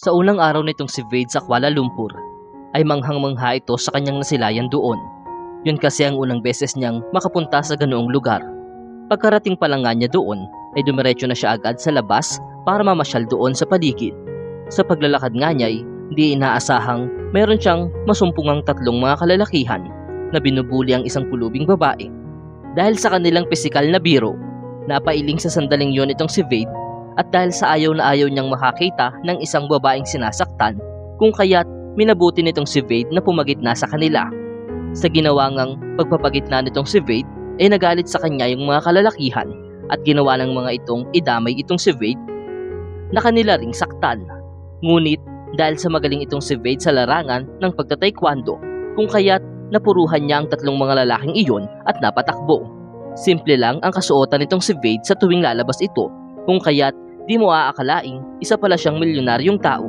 Sa unang araw nitong si Vade sa Kuala Lumpur, ay manghang-mangha ito sa kanyang nasilayan doon. Yun kasi ang unang beses niyang makapunta sa ganoong lugar. Pagkarating pa lang nga niya doon, ay dumiretso na siya agad sa labas para mamasyal doon sa paligid. Sa paglalakad nga niya ay hindi inaasahang meron siyang masumpungang tatlong mga kalalakihan na binubuli ang isang pulubing babae. Dahil sa kanilang pisikal na biro, napailing sa sandaling yon itong si Vade at dahil sa ayaw na ayaw niyang makakita ng isang babaeng sinasaktan kung kaya't minabuti nitong si Vade na pumagitna sa kanila. Sa ginawa ngang pagpapagitna nitong si Vade ay nagalit sa kanya yung mga kalalakihan at ginawa ng mga itong idamay itong si Vade na kanila ring saktan. Ngunit dahil sa magaling itong si Vade sa larangan ng pagtataekwondo kung kaya't napuruhan niya ang tatlong mga lalaking iyon at napatakbo. Simple lang ang kasuotan nitong si Vade sa tuwing lalabas ito kung kaya't di mo aakalaing isa pala siyang milyonaryong tao.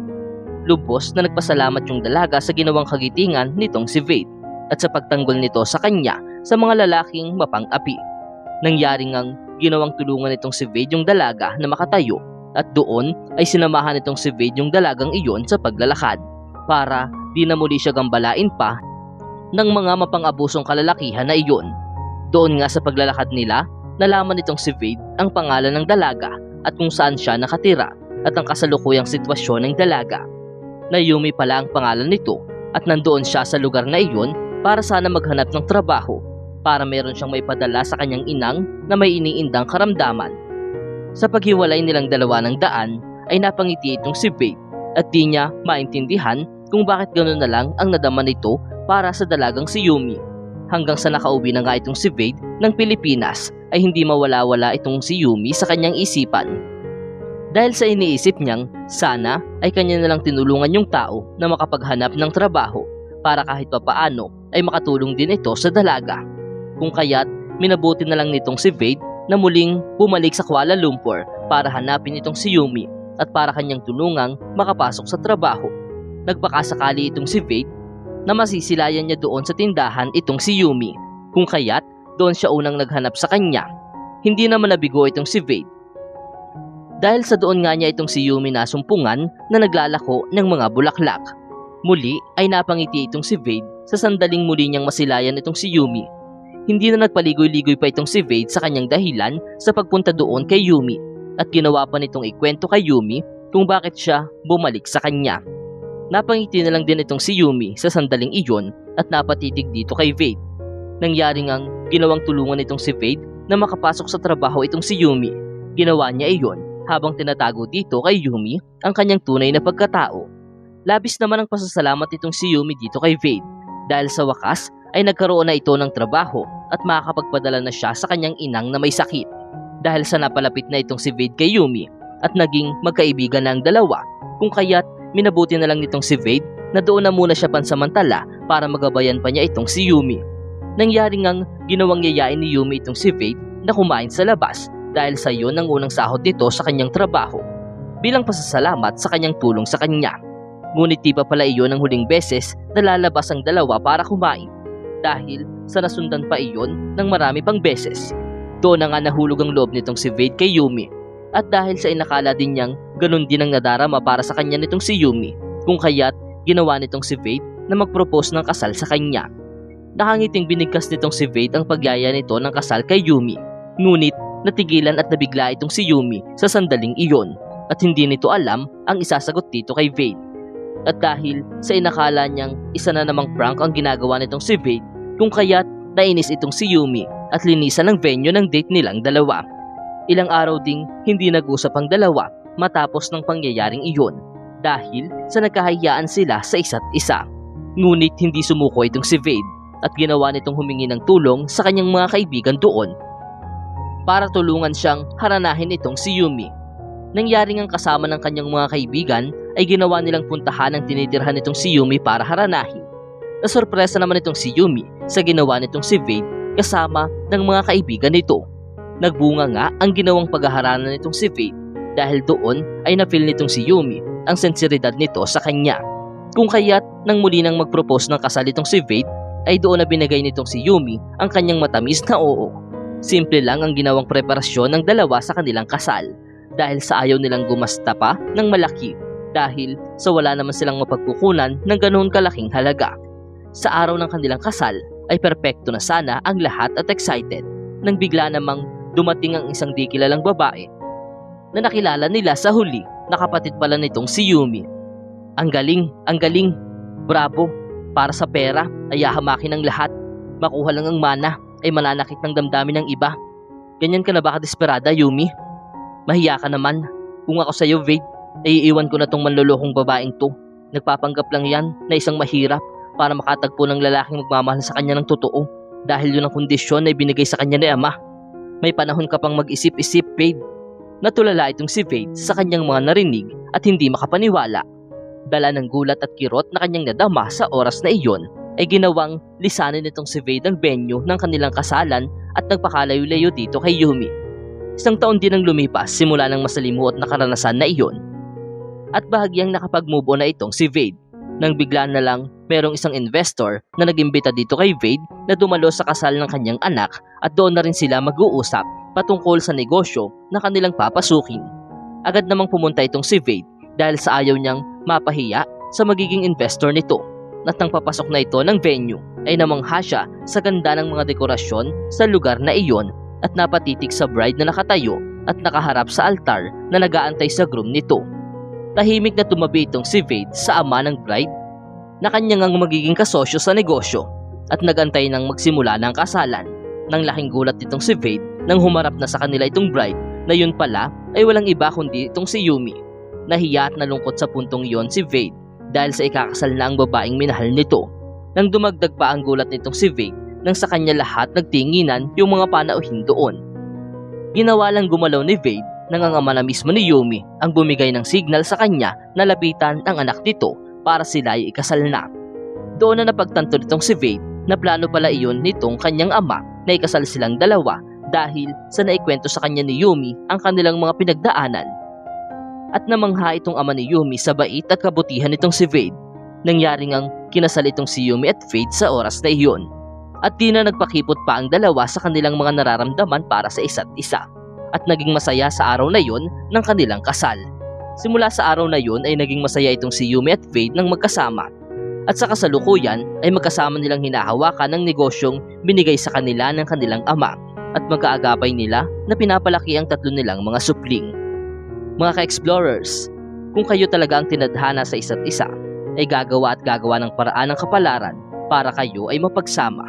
Lubos na nagpasalamat yung dalaga sa ginawang kagitingan nitong si Vade at sa pagtanggol nito sa kanya sa mga lalaking mapang-api. Nangyari ngang ginawang tulungan nitong si Vade yung dalaga na makatayo at doon ay sinamahan nitong si Vade yung dalagang iyon sa paglalakad para di na muli siya gambalain pa ng mga mapang-abusong kalalakihan na iyon. Doon nga sa paglalakad nila, nalaman nitong si Vade ang pangalan ng dalaga at kung saan siya nakatira at ang kasalukuyang sitwasyon ng dalaga. Nayumi pala ang pangalan nito at nandoon siya sa lugar na iyon para sana maghanap ng trabaho para meron siyang may padala sa kanyang inang na may iniindang karamdaman. Sa paghiwalay nilang dalawa ng daan ay napangiti itong si Vade at di niya maintindihan kung bakit gano'n na lang ang nadama nito para sa dalagang si Yumi. Hanggang sa nakauwi na nga itong si Vade ng Pilipinas ay hindi mawala-wala itong si Yumi sa kanyang isipan. Dahil sa iniisip niyang sana ay kanya na lang tinulungan yung tao na makapaghanap ng trabaho para kahit papaano ay makatulong din ito sa dalaga. Kung kaya't minabuti na lang nitong si Vade na muling bumalik sa Kuala Lumpur para hanapin itong si Yumi at para kanyang tulungang makapasok sa trabaho. Nagpakasakali itong si Vade na masisilayan niya doon sa tindahan itong si Yumi kung kaya't doon siya unang naghanap sa kanya. Hindi naman nabigo itong si Vade. Dahil sa doon nga niya itong si Yumi nasumpungan na naglalako ng mga bulaklak. Muli ay napangiti itong si Vade sa sandaling muli niyang masilayan itong si Yumi. Hindi na nagpaligoy-ligoy pa itong si Vade sa kanyang dahilan sa pagpunta doon kay Yumi at ginawa pa nitong ikwento kay Yumi kung bakit siya bumalik sa kanya. Napangiti na lang din itong si Yumi sa sandaling iyon at napatitig dito kay Vade. Nangyari ngang ginawang tulungan itong si Vade na makapasok sa trabaho itong si Yumi. Ginawa niya iyon habang tinatago dito kay Yumi ang kanyang tunay na pagkatao. Labis naman ang pasasalamat itong si Yumi dito kay Vade dahil sa wakas ay nagkaroon na ito ng trabaho at makakapagpadala na siya sa kanyang inang na may sakit. Dahil sa napalapit na itong si Vade kay Yumi at naging magkaibigan na ang dalawa kung kaya't minabuti na lang nitong si Vade na doon na muna siya pansamantala para magabayan pa niya itong si Yumi. Nangyari ngang ginawang yayain ni Yumi itong si Vade na kumain sa labas dahil sa iyon ang unang sahod nito sa kanyang trabaho bilang pasasalamat sa kanyang tulong sa kanya. Ngunit di pa pala iyon ang huling beses na lalabas ang dalawa para kumain dahil sa nasundan pa iyon ng marami pang beses. Doon na nga nahulog ang loob nitong si Vade kay Yumi at dahil sa inakala din niyang ganun din ang nadarama para sa kanya nitong si Yumi kung kaya't ginawa nitong si Vade na mag-propose ng kasal sa kanya. Nakangiting binigkas nitong si Vade ang pagyaya nito ng kasal kay Yumi. Ngunit natigilan at nabigla itong si Yumi sa sandaling iyon at hindi nito alam ang isasagot dito kay Vade. At dahil sa inakala niyang isa na namang prank ang ginagawa nitong si Vade, kung kaya't nainis itong si Yumi at linisan ng venue ng date nilang dalawa. Ilang araw ding hindi nag-usap ang dalawa matapos ng pangyayaring iyon dahil sa nagkahayaan sila sa isa't isa. Ngunit hindi sumuko itong si Vade at ginawa nitong humingi ng tulong sa kanyang mga kaibigan doon para tulungan siyang haranahin itong si Yumi. Nangyari ngang kasama ng kanyang mga kaibigan ay ginawa nilang puntahan ang tinitirhan nitong si Yumi para haranahin. Nasorpresa naman itong si Yumi sa ginawa nitong si Vade kasama ng mga kaibigan nito. Nagbunga nga ang ginawang paghaharanan nitong si Vade dahil doon ay na-feel nitong si Yumi ang sensiridad nito sa kanya. Kung kaya't nang muli nang mag-propose ng kasal itong si Vade ay doon na binigay nitong si Yumi ang kanyang matamis na oo. Simple lang ang ginawang preparasyon ng dalawa sa kanilang kasal dahil sa ayaw nilang gumasta pa ng malaki dahil sa wala naman silang mapagkukunan ng ganoon kalaking halaga. Sa araw ng kanilang kasal ay perpekto na sana ang lahat at excited nang bigla namang dumating ang isang di kilalang babae na nakilala nila sa huli na kapatid pala nitong si Yumi. Ang galing, ang galing, bravo, para sa pera ay hahamakin ng lahat, makuha lang ang mana ay mananakit ng damdamin ng iba. Ganyan ka na ba kadesperada, Yumi? Mahiya ka naman. Kung ako sa'yo, Vade, ay iiwan ko na tong manlolokong babaeng to. Nagpapanggap lang yan na isang mahirap para makatagpo ng lalaking magmamahal sa kanya ng totoo dahil yun ang kondisyon na ibinigay sa kanya ni Ama. May panahon ka pang mag-isip-isip, Vade. Natulala itong si Vade sa kanyang mga narinig at hindi makapaniwala. Dala ng gulat at kirot na kanyang nadama sa oras na iyon ay ginawang lisanin nitong si Vade ang venue ng kanilang kasalan at nagpakalayo-layo dito kay Yumi. Isang taon din ang lumipas simula ng masalimuot na karanasan na iyon. At bahagyang nakapag-move on na itong si Vade nang bigla na lang merong isang investor na nag-imbita dito kay Vade na dumalo sa kasal ng kanyang anak at doon na rin sila mag-uusap patungkol sa negosyo na kanilang papasukin. Agad namang pumunta itong si Vade dahil sa ayaw niyang mapahiya sa magiging investor nito. At nang papasok na ito ng venue ay namangha siya sa ganda ng mga dekorasyon sa lugar na iyon at napatitig sa bride na nakatayo at nakaharap sa altar na nagaantay sa groom nito. Tahimik na tumabi itong si Vade sa ama ng bride na kanyang ang magiging kasosyo sa negosyo at nagantay ng magsimula ng kasalan. Nang laking gulat nitong si Vade nang humarap na sa kanila itong bride na yun pala ay walang iba kundi itong si Yumi. Nahiya at nalungkot sa puntong iyon si Vade dahil sa ikakasal na ang babaeng minahal nito. Nang dumagdag pa ang gulat nitong si Vade nang sa kanya lahat nagtinginan yung mga panauhin doon. Ginawa lang gumalaw ni Vade nang ang ama na mismo ni Yumi ang bumigay ng signal sa kanya na lapitan ang anak nito para sila ay ikasal na. Doon na napagtanto nitong si Vade na plano pala iyon nitong kanyang ama na ikasal silang dalawa dahil sa naikwento sa kanya ni Yumi ang kanilang mga pinagdaanan. At namangha itong ama ni Yumi sa bait at kabutihan nitong si Vade. Nangyari ngang kinasal itong si Yumi at Vade sa oras na iyon. At di na nagpakipot pa ang dalawa sa kanilang mga nararamdaman para sa isa't isa. At naging masaya sa araw na iyon ng kanilang kasal. Simula sa araw na iyon ay naging masaya itong si Yumi at Vade nang magkasama. At sa kasalukuyan ay magkasama nilang hinahawakan ng negosyong binigay sa kanila ng kanilang ama at magkaagapay nila na pinapalaki ang tatlo nilang mga supling. Mga ka-explorers, kung kayo talaga ang tinadhana sa isa't isa, ay gagawa at gagawa ng paraan ng kapalaran para kayo ay mapagsama.